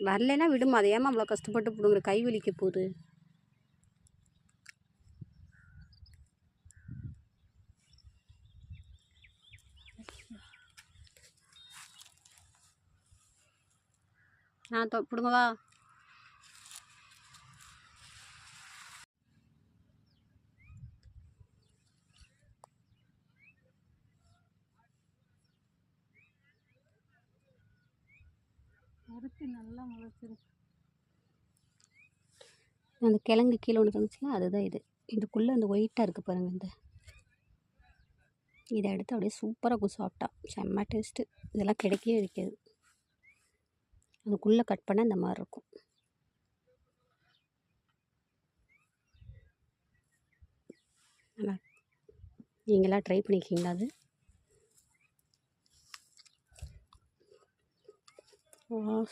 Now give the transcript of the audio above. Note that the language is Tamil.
வரலைன்னா விடுமா? அதை ஏமா அவ்வளோ கஷ்டப்பட்டு பிடுங்குற? கை வலிக்க போகுது நான் தொ பிடுங்கவா? பருத்தி நல்லா முளைச்சிருக்கு. அந்த கிழங்கு கீழே ஒன்று இருந்துச்சுல அதுதான் இது. இதுக்குள்ளே அந்த ஒயிட்டாக இருக்குது பாருங்கள் இந்த. இதை எடுத்து அப்படியே சூப்பராக இருக்கும் சாப்பிட்டா. செம்ம டேஸ்ட்டு இதெல்லாம் கிடைக்கவே இருக்காது அதுக்குள்ளே கட் பண்ணால் இந்த மாதிரி இருக்கும். நல்லா. நீங்களாம் ட்ரை பண்ணியிருக்கீங்களா அது? Bola.